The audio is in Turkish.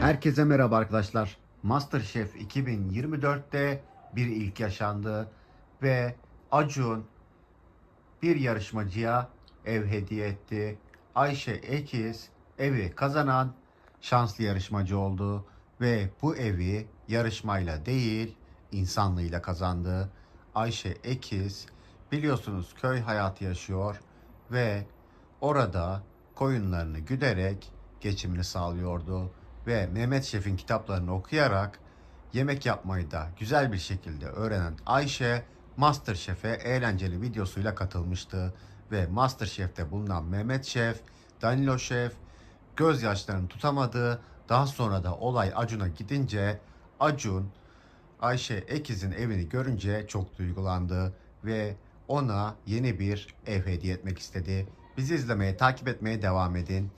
Herkese merhaba arkadaşlar. MasterChef 2024'te bir ilk yaşandı ve Acun bir yarışmacıya ev hediye etti. Ayşe Ekiz evi kazanan şanslı yarışmacı oldu ve bu evi yarışmayla değil insanlığıyla kazandı. Ayşe Ekiz biliyorsunuz köy hayatı yaşıyor ve orada koyunlarını güderek geçimini sağlıyordu ve Mehmet Şef'in kitaplarını okuyarak yemek yapmayı da güzel bir şekilde öğrenen Ayşe MasterChef'e eğlenceli videosuyla katılmıştı ve MasterChef'te bulunan Mehmet Şef, Danilo Şef gözyaşlarını tutamadı. Daha sonra da olay Acun'a gidince Acun Ayşe Ekiz'in evini görünce çok duygulandı ve ona yeni bir ev hediye etmek istedi. Bizi izlemeye, takip etmeye devam edin.